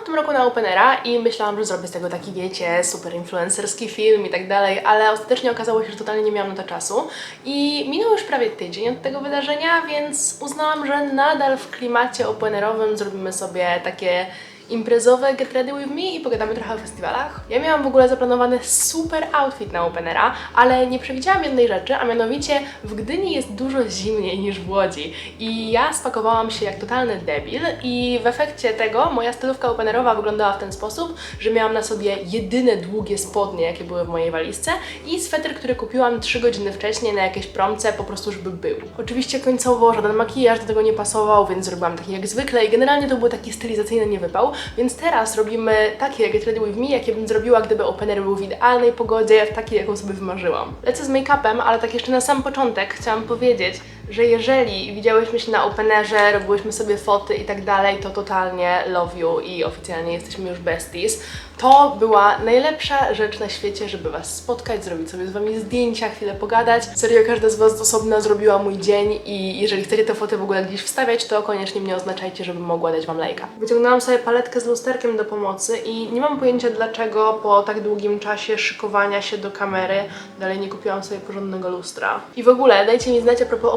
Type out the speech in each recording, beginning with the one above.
W tym roku na Openera i myślałam, że zrobię z tego taki, wiecie, super influencerski film i tak dalej, ale ostatecznie okazało się, że totalnie nie miałam na to czasu. I minął już prawie tydzień od tego wydarzenia, więc uznałam, że nadal w klimacie Openerowym zrobimy sobie takie imprezowe Get Ready With Me i pogadamy trochę o festiwalach. Ja miałam w ogóle zaplanowany super outfit na Openera, ale nie przewidziałam jednej rzeczy, a mianowicie w Gdyni jest dużo zimniej niż w Łodzi i ja spakowałam się jak totalny debil i w efekcie tego moja stylówka Openerowa wyglądała w ten sposób, że miałam na sobie jedyne długie spodnie, jakie były w mojej walizce i sweter, który kupiłam 3 godziny wcześniej na jakieś promce, po prostu żeby był. Oczywiście końcowo żaden makijaż do tego nie pasował, więc zrobiłam taki jak zwykle i generalnie to był taki stylizacyjny niewypał, więc teraz robimy takie Get Ready With Me, jakie bym zrobiła, gdyby Opener był w idealnej pogodzie, w takiej, jaką sobie wymarzyłam. Lecę z make-upem, ale tak jeszcze na sam początek chciałam powiedzieć, że jeżeli widziałyśmy się na Openerze, robiłyśmy sobie foty i tak dalej, to totalnie love you i oficjalnie jesteśmy już besties. To była najlepsza rzecz na świecie, żeby Was spotkać, zrobić sobie z Wami zdjęcia, chwilę pogadać. Serio, każda z Was osobna zrobiła mój dzień i jeżeli chcecie te foty w ogóle gdzieś wstawiać, to koniecznie mnie oznaczajcie, żebym mogła dać Wam lajka. Wyciągnęłam sobie paletkę z lusterkiem do pomocy i nie mam pojęcia dlaczego po tak długim czasie szykowania się do kamery dalej nie kupiłam sobie porządnego lustra. I w ogóle dajcie mi znać a propos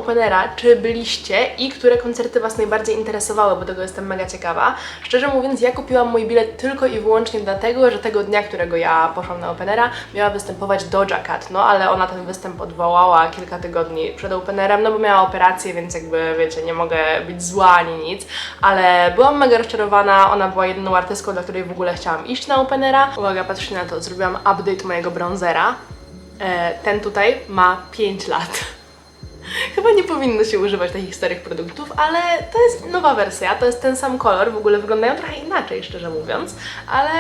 Czy byliście i które koncerty Was najbardziej interesowały, bo tego jestem mega ciekawa. Szczerze mówiąc, ja kupiłam mój bilet tylko i wyłącznie dlatego, że tego dnia, którego ja poszłam na Openera, miała występować Doja Cat, no ale ona ten występ odwołała kilka tygodni przed Openerem, no bo miała operację, więc jakby wiecie, nie mogę być zła ani nic, ale byłam mega rozczarowana, ona była jedyną artystką, dla której w ogóle chciałam iść na Openera. Uwaga, patrzcie na to, zrobiłam update mojego bronzera. E, ten tutaj ma 5 lat. Chyba nie powinno się używać takich starych produktów, ale to jest nowa wersja, to jest ten sam kolor, w ogóle wyglądają trochę inaczej, szczerze mówiąc, ale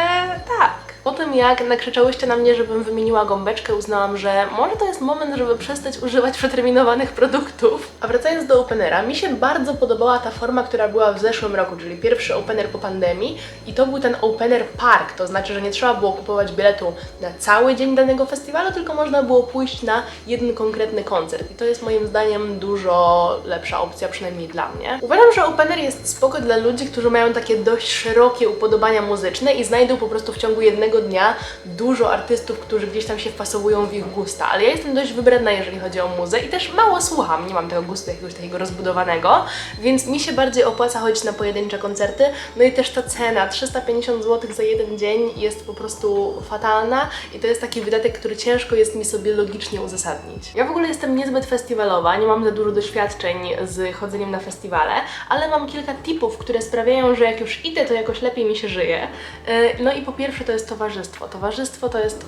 tak. Po tym jak nakrzyczałyście na mnie, żebym wymieniła gąbeczkę, uznałam, że może to jest moment, żeby przestać używać przeterminowanych produktów. A wracając do Openera, mi się bardzo podobała ta forma, która była w zeszłym roku, czyli pierwszy Opener po pandemii i to był ten Opener Park, to znaczy, że nie trzeba było kupować biletu na cały dzień danego festiwalu, tylko można było pójść na jeden konkretny koncert i to jest moim zdaniem dużo lepsza opcja, przynajmniej dla mnie. Uważam, że Opener jest spoko dla ludzi, którzy mają takie dość szerokie upodobania muzyczne i znajdą po prostu w ciągu jednego dnia dużo artystów, którzy gdzieś tam się wpasowują w ich gusta, ale ja jestem dość wybredna, jeżeli chodzi o muzę i też mało słucham, nie mam tego gustu jakiegoś takiego rozbudowanego, więc mi się bardziej opłaca chodzić na pojedyncze koncerty, no i też ta cena, 350 zł za jeden dzień jest po prostu fatalna i to jest taki wydatek, który ciężko jest mi sobie logicznie uzasadnić. Ja w ogóle jestem niezbyt festiwalowa, nie mam za dużo doświadczeń z chodzeniem na festiwale, ale mam kilka tipów, które sprawiają, że jak już idę, to jakoś lepiej mi się żyje. Yy, No i po pierwsze to jest towarzystwo. Towarzystwo to jest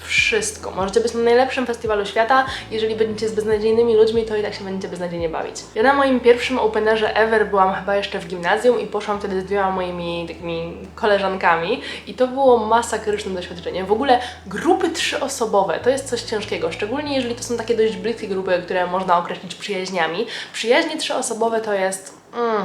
wszystko. Możecie być na najlepszym festiwalu świata, jeżeli będziecie z beznadziejnymi ludźmi, to i tak się będziecie beznadziejnie bawić. Ja na moim pierwszym openerze ever byłam chyba jeszcze w gimnazjum i poszłam wtedy z dwiema moimi takimi koleżankami i to było masakryczne doświadczenie. W ogóle grupy trzyosobowe to jest coś ciężkiego, szczególnie jeżeli to są takie dość bliskie grupy, które można określić przyjaźniami. Przyjaźnie trzyosobowe to jest... Mm,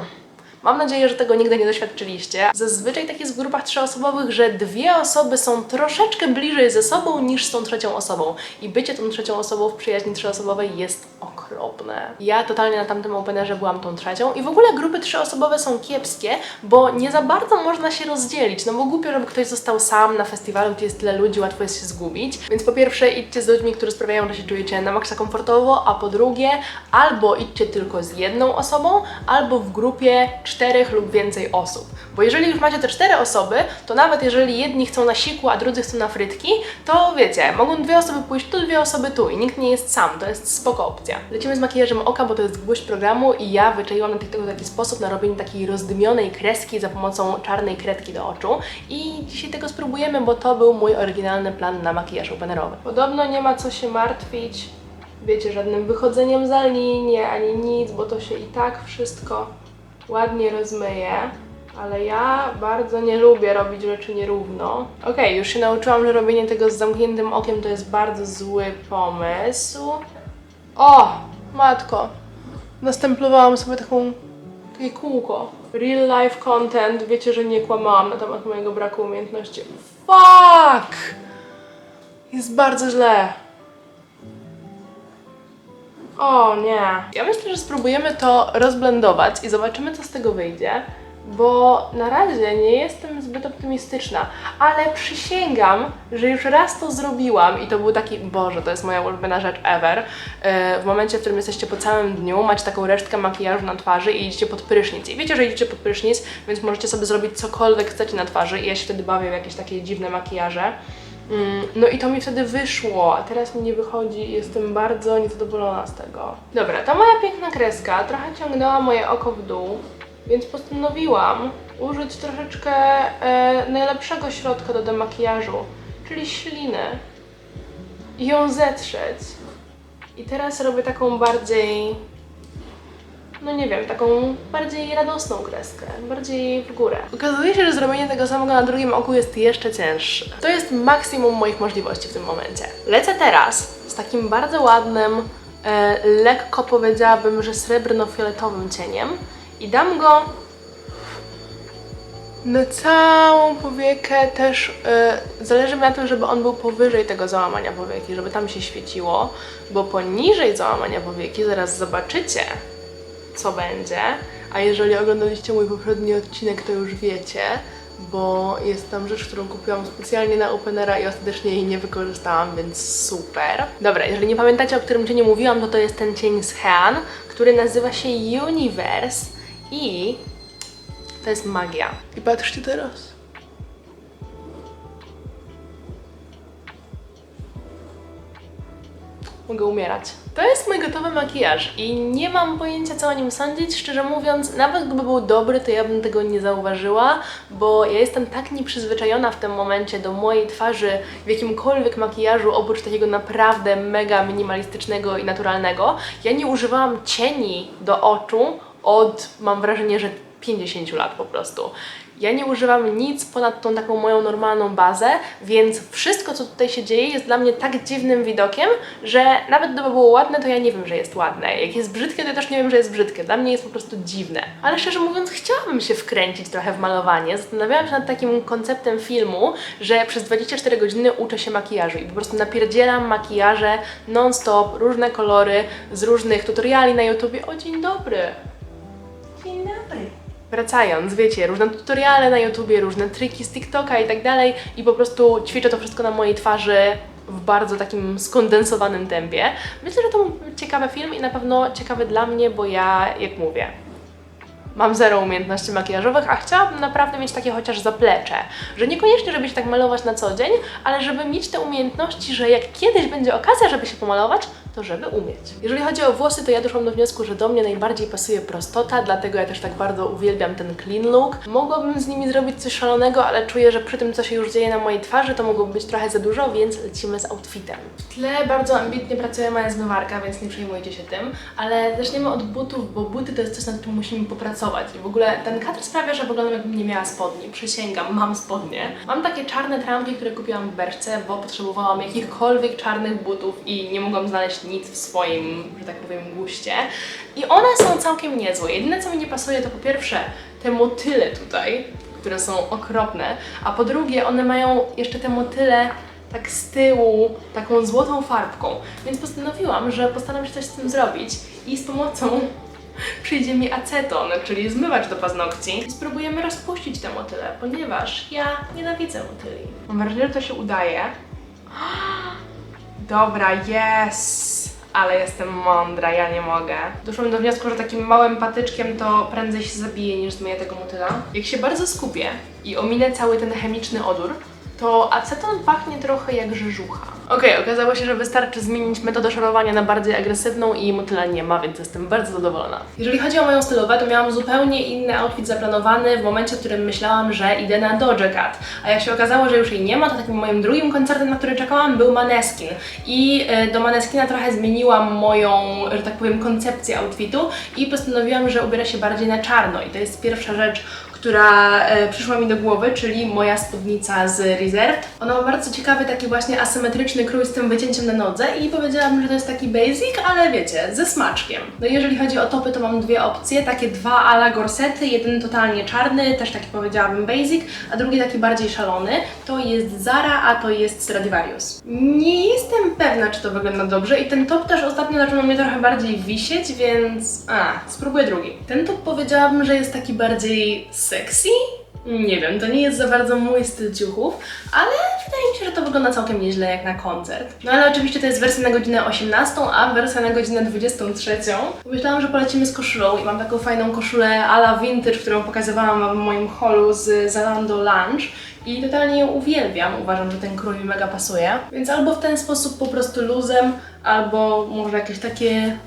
Mam nadzieję, że tego nigdy nie doświadczyliście. Zazwyczaj tak jest w grupach trzyosobowych, że dwie osoby są troszeczkę bliżej ze sobą niż z tą trzecią osobą. I bycie tą trzecią osobą w przyjaźni trzyosobowej jest okropne. Ja totalnie na tamtym openerze byłam tą trzecią i w ogóle grupy trzyosobowe są kiepskie, bo nie za bardzo można się rozdzielić. No bo głupio, żeby ktoś został sam na festiwalu, gdzie jest tyle ludzi, łatwo jest się zgubić. Więc po pierwsze idźcie z ludźmi, którzy sprawiają, że się czujecie na maksa komfortowo, a po drugie albo idźcie tylko z jedną osobą, albo w grupie czterech lub więcej osób. Bo jeżeli już macie te cztery osoby, to nawet jeżeli jedni chcą na siku, a drudzy chcą na frytki, to wiecie, mogą dwie osoby pójść tu, dwie osoby tu i nikt nie jest sam, to jest spoko opcja. Lecimy z makijażem oka, bo to jest gwóźdź programu i ja wyczaiłam na TikToku taki sposób na robienie takiej rozdymionej kreski za pomocą czarnej kredki do oczu i dzisiaj tego spróbujemy, bo to był mój oryginalny plan na makijaż openerowy. Podobno nie ma co się martwić, wiecie, żadnym wychodzeniem za linię ani nic, bo to się i tak wszystko ładnie rozmyje. Ale ja bardzo nie lubię robić rzeczy nierówno. Okej, już się nauczyłam, że robienie tego z zamkniętym okiem to jest bardzo zły pomysł. O, matko. Nastemplowałam sobie taką, takie kółko. Real life content. Wiecie, że nie kłamałam na temat mojego braku umiejętności. Fuck! Jest bardzo źle. O nie. Ja myślę, że spróbujemy to rozblendować i zobaczymy, co z tego wyjdzie. Bo na razie nie jestem zbyt optymistyczna, ale przysięgam, że już raz to zrobiłam i to był taki, Boże, to jest moja ulubiona rzecz ever. E, W momencie, w którym jesteście po całym dniu, macie taką resztkę makijażu na twarzy i idziecie pod prysznic. I wiecie, że idziecie pod prysznic, więc możecie sobie zrobić cokolwiek chcecie na twarzy i ja się wtedy bawię w jakieś takie dziwne makijaże. Mm, No i to mi wtedy wyszło, a teraz mi nie wychodzi i jestem bardzo niezadowolona z tego. Dobra, ta moja piękna kreska trochę ciągnęła moje oko w dół, więc postanowiłam użyć troszeczkę e, najlepszego środka do demakijażu, czyli śliny i ją zetrzeć. I teraz robię taką bardziej, no nie wiem, taką bardziej radosną kreskę, bardziej w górę. Okazuje się, że zrobienie tego samego na drugim oku jest jeszcze cięższe. To jest maksimum moich możliwości w tym momencie. Lecę teraz z takim bardzo ładnym, e, lekko powiedziałabym, że srebrno-fioletowym cieniem i dam go na całą powiekę też e, zależy mi na tym, żeby on był powyżej tego załamania powieki, żeby tam się świeciło, bo poniżej załamania powieki zaraz zobaczycie, co będzie. A jeżeli oglądaliście mój poprzedni odcinek, to już wiecie, bo jest tam rzecz, którą kupiłam specjalnie na Openera i ostatecznie jej nie wykorzystałam, więc super. Dobra, jeżeli nie pamiętacie, o którym cieniu mówiłam, to to jest ten cień z Hean, który nazywa się Universe i to jest magia. I patrzcie teraz. Mogę umierać. To jest mój gotowy makijaż i nie mam pojęcia co o nim sądzić. Szczerze mówiąc, nawet gdyby był dobry, to ja bym tego nie zauważyła, bo ja jestem tak nieprzyzwyczajona w tym momencie do mojej twarzy w jakimkolwiek makijażu, oprócz takiego naprawdę mega minimalistycznego i naturalnego. Ja nie używałam cieni do oczu od, mam wrażenie, że 50 lat po prostu. Ja nie używam nic ponad tą taką moją normalną bazę, więc wszystko, co tutaj się dzieje, jest dla mnie tak dziwnym widokiem, że nawet gdyby było ładne, to ja nie wiem, że jest ładne. Jak jest brzydkie, to ja też nie wiem, że jest brzydkie. Dla mnie jest po prostu dziwne. Ale szczerze mówiąc, chciałabym się wkręcić trochę w malowanie. Zastanawiałam się nad takim konceptem filmu, że przez 24 godziny uczę się makijażu i po prostu napierdzielam makijaże non-stop, różne kolory, z różnych tutoriali na YouTubie. O, dzień dobry! Dzień dobry. Wracając, wiecie, różne tutoriale na YouTubie, różne triki z TikToka i tak dalej i po prostu ćwiczę to wszystko na mojej twarzy w bardzo takim skondensowanym tempie. Myślę, że to być ciekawy film i na pewno ciekawy dla mnie, bo ja, jak mówię, mam zero umiejętności makijażowych, a chciałabym naprawdę mieć takie chociaż zaplecze, że niekoniecznie, żeby się tak malować na co dzień, ale żeby mieć te umiejętności, że jak kiedyś będzie okazja, żeby się pomalować, to żeby umieć. Jeżeli chodzi o włosy, to ja doszłam do wniosku, że do mnie najbardziej pasuje prostota, dlatego ja też tak bardzo uwielbiam ten clean look. Mogłabym z nimi zrobić coś szalonego, ale czuję, że przy tym, co się już dzieje na mojej twarzy, to mogłoby być trochę za dużo, więc lecimy z outfitem. W tle bardzo ambitnie pracuje moja zmywarka, więc nie przejmujcie się tym, ale zaczniemy od butów, bo buty to jest coś, nad czym musimy popracować. I w ogóle ten kadr sprawia, że wyglądam jakbym nie miała spodni. Przysięgam, mam spodnie. Mam takie czarne trampki, które kupiłam w Berce, bo potrzebowałam jakichkolwiek czarnych butów i nie mogłam znaleźć nic w swoim, że tak powiem, guście. I one są całkiem niezłe. Jedyne, co mi nie pasuje, to po pierwsze te motyle tutaj, które są okropne, a po drugie one mają jeszcze te motyle tak z tyłu, taką złotą farbką. Więc postanowiłam, że postaram się coś z tym zrobić i z pomocą przyjdzie mi aceton, czyli zmywacz do paznokci i spróbujemy rozpuścić te motyle, ponieważ ja nienawidzę motyli. Mam wrażenie, że to się udaje. Dobra, yes! Ale jestem mądra, ja nie mogę. Doszłam do wniosku, że takim małym patyczkiem to prędzej się zabije niż zmyję tego motyla. Jak się bardzo skupię i ominę cały ten chemiczny odór, to aceton pachnie trochę jak rzeżucha. Okej, okazało się, że wystarczy zmienić metodę szorowania na bardziej agresywną i motyla nie ma, więc jestem bardzo zadowolona. Jeżeli chodzi o moją stylówę, to miałam zupełnie inny outfit zaplanowany w momencie, w którym myślałam, że idę na Doja Cat. A jak się okazało, że już jej nie ma, to takim moim drugim koncertem, na który czekałam, był Maneskin. I e, do Maneskina trochę zmieniłam moją, że tak powiem, koncepcję outfitu i postanowiłam, że ubiorę się bardziej na czarno. I to jest pierwsza rzecz, która e, przyszła mi do głowy, czyli moja spódnica z Reserved. Ona ma bardzo ciekawy taki właśnie asymetryczny krój z tym wycięciem na nodze i powiedziałabym, że to jest taki basic, ale wiecie, ze smaczkiem. No jeżeli chodzi o topy, to mam dwie opcje, takie dwa ala gorsety, jeden totalnie czarny, też taki powiedziałabym basic, a drugi taki bardziej szalony. To jest Zara, a to jest Stradivarius. Nie jestem pewna, czy to wygląda dobrze i ten top też ostatnio zaczął mnie trochę bardziej wisieć, więc... A, spróbuję drugi. Ten top powiedziałabym, że jest taki bardziej sexy? Nie wiem, to nie jest za bardzo mój styl ciuchów, ale wydaje mi się, że to wygląda całkiem nieźle jak na koncert. No ale oczywiście to jest wersja na godzinę 18, a wersja na godzinę 23. Myślałam, że polecimy z koszulą i mam taką fajną koszulę a la vintage, którą pokazywałam w moim holu z Zalando Lunch. I totalnie ją uwielbiam. Uważam, że ten krój mi mega pasuje. Więc albo w ten sposób po prostu luzem, albo może jakieś takie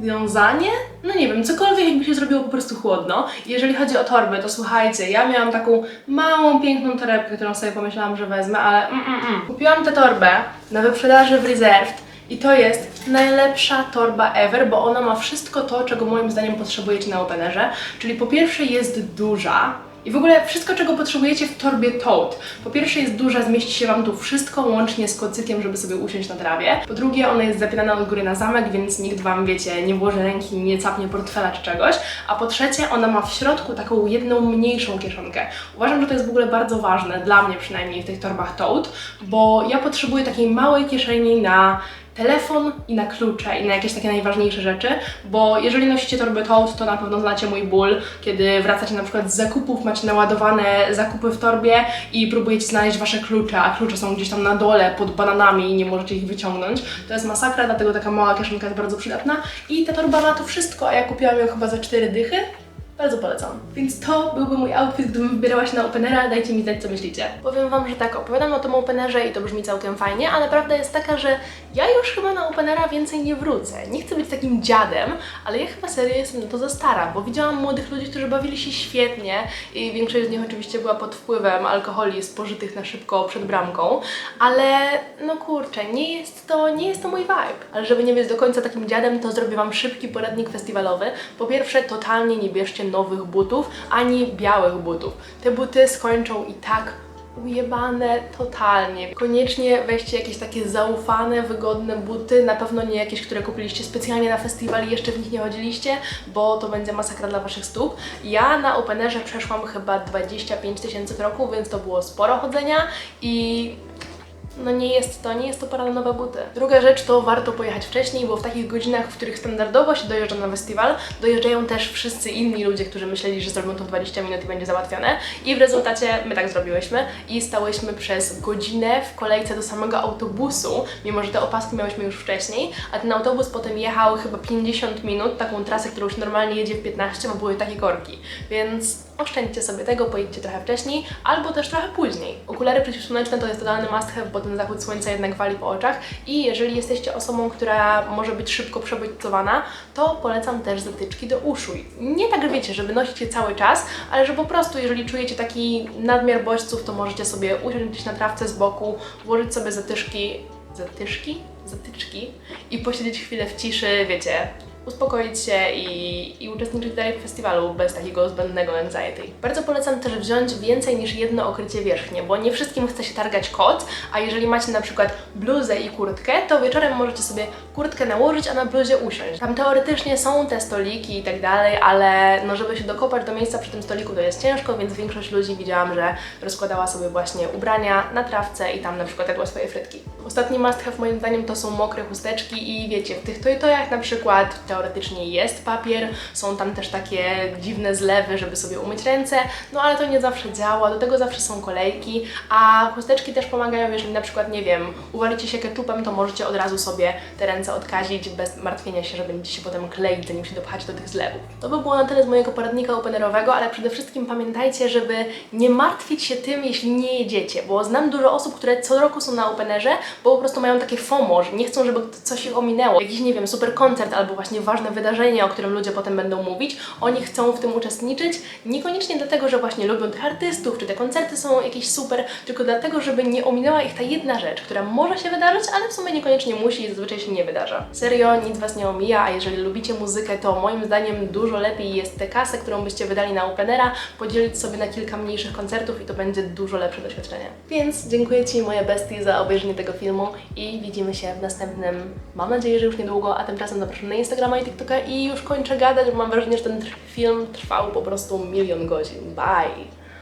wiązanie? No nie wiem, cokolwiek jakby się zrobiło po prostu chłodno. Jeżeli chodzi o torbę, to słuchajcie, ja miałam taką małą, piękną torebkę, którą sobie pomyślałam, że wezmę, ale mm, mm, mm. Kupiłam tę torbę na wyprzedaży w Reserved i to jest najlepsza torba ever, bo ona ma wszystko to, czego moim zdaniem potrzebujecie na openerze. Czyli po pierwsze jest duża, i w ogóle wszystko, czego potrzebujecie w torbie Tote. Po pierwsze jest duża, zmieści się Wam tu wszystko łącznie z kocykiem, żeby sobie usiąść na trawie. Po drugie, ona jest zapinana od góry na zamek, więc nikt Wam, wiecie, nie włoży ręki, nie capnie portfela czy czegoś. A po trzecie, ona ma w środku taką jedną mniejszą kieszonkę. Uważam, że to jest w ogóle bardzo ważne, dla mnie przynajmniej w tych torbach Tote, bo ja potrzebuję takiej małej kieszeni na telefon i na klucze i na jakieś takie najważniejsze rzeczy, bo jeżeli nosicie torbę Tote, to na pewno znacie mój ból, kiedy wracacie na przykład z zakupów, macie naładowane zakupy w torbie i próbujecie znaleźć wasze klucze, a klucze są gdzieś tam na dole pod bananami i nie możecie ich wyciągnąć. To jest masakra, dlatego taka mała kieszonka jest bardzo przydatna i ta torba ma to wszystko, a ja kupiłam ją chyba za 4 dychy. Bardzo polecam. Więc to byłby mój outfit, gdybym wybierała się na openera. Dajcie mi znać, co myślicie. Powiem Wam, że tak, opowiadam o tym openerze i to brzmi całkiem fajnie, a prawda jest taka, że ja już chyba na openera więcej nie wrócę. Nie chcę być takim dziadem, ale ja chyba serio jestem na to za stara, bo widziałam młodych ludzi, którzy bawili się świetnie i większość z nich oczywiście była pod wpływem alkoholi spożytych na szybko przed bramką, ale no kurczę, nie jest to, nie jest to mój vibe. Ale żeby nie być do końca takim dziadem, to zrobię Wam szybki poradnik festiwalowy. Po pierwsze, totalnie nie bierzcie nowych butów, ani białych butów. Te buty skończą i tak ujebane totalnie. Koniecznie weźcie jakieś takie zaufane, wygodne buty, na pewno nie jakieś, które kupiliście specjalnie na festiwal i jeszcze w nich nie chodziliście, bo to będzie masakra dla Waszych stóp. Ja na Openerze przeszłam chyba 25 tysięcy kroków, więc to było sporo chodzenia i no nie jest to, nie jest to pora na nowe buty. Druga rzecz to warto pojechać wcześniej, bo w takich godzinach, w których standardowo się dojeżdża na festiwal, dojeżdżają też wszyscy inni ludzie, którzy myśleli, że zrobią to 20 minut i będzie załatwione. I w rezultacie my tak zrobiłyśmy i stałyśmy przez godzinę w kolejce do samego autobusu, mimo że te opaski miałyśmy już wcześniej, a ten autobus potem jechał chyba 50 minut, taką trasę, którą już normalnie jedzie w 15, bo były takie korki. Więc oszczędźcie sobie tego, pojedźcie trochę wcześniej, albo też trochę później. Okulary przeciwsłoneczne to jest totalny must have, bo ten zachód słońca jednak wali po oczach i jeżeli jesteście osobą, która może być szybko przebodźcowana, to polecam też zatyczki do uszu. Nie tak, wiecie, żeby nosić je cały czas, ale że po prostu, jeżeli czujecie taki nadmiar bodźców, to możecie sobie usiąść gdzieś na trawce z boku, włożyć sobie zatyszki, zatyszki? Zatyczki i posiedzieć chwilę w ciszy, wiecie, uspokoić się i, i uczestniczyć dalej w festiwalu bez takiego zbędnego anxiety. Bardzo polecam też wziąć więcej niż jedno okrycie wierzchnie, bo nie wszystkim chce się targać kot, a jeżeli macie na przykład bluzę i kurtkę, to wieczorem możecie sobie kurtkę nałożyć, a na bluzie usiąść. Tam teoretycznie są te stoliki i tak dalej, ale no żeby się dokopać do miejsca przy tym stoliku to jest ciężko, więc większość ludzi widziałam, że rozkładała sobie właśnie ubrania na trawce i tam na przykład jadła swoje frytki. Ostatni must have moim zdaniem to są mokre chusteczki i wiecie, w tych tojtojach na przykład teoretycznie jest papier, są tam też takie dziwne zlewy, żeby sobie umyć ręce, no ale to nie zawsze działa, do tego zawsze są kolejki, a chusteczki też pomagają, jeżeli na przykład, nie wiem, uwalicie się ketchupem, to możecie od razu sobie te ręce odkazić bez martwienia się, że będziecie się potem kleić, zanim się dopchać do tych zlewów. To by było na tyle z mojego poradnika openerowego, ale przede wszystkim pamiętajcie, żeby nie martwić się tym, jeśli nie jedziecie, bo znam dużo osób, które co roku są na openerze, bo po prostu mają takie FOMO, że nie chcą, żeby coś ich ominęło. Jakiś, nie wiem, super koncert albo właśnie ważne wydarzenie, o którym ludzie potem będą mówić. Oni chcą w tym uczestniczyć, niekoniecznie dlatego, że właśnie lubią tych artystów, czy te koncerty są jakieś super, tylko dlatego, żeby nie ominęła ich ta jedna rzecz, która może się wydarzyć, ale w sumie niekoniecznie musi i zazwyczaj się nie wydarza. Serio, nic Was nie omija, a jeżeli lubicie muzykę, to moim zdaniem dużo lepiej jest tę kasę, którą byście wydali na openera, podzielić sobie na kilka mniejszych koncertów i to będzie dużo lepsze doświadczenie. Więc dziękuję Ci, moje bestie, za obejrzenie tego filmu i widzimy się w następnym, mam nadzieję, że już niedługo, a tymczasem zapraszam na Instagrama i TikToka i już kończę gadać, bo mam wrażenie, że ten film trwał po prostu milion godzin. Bye!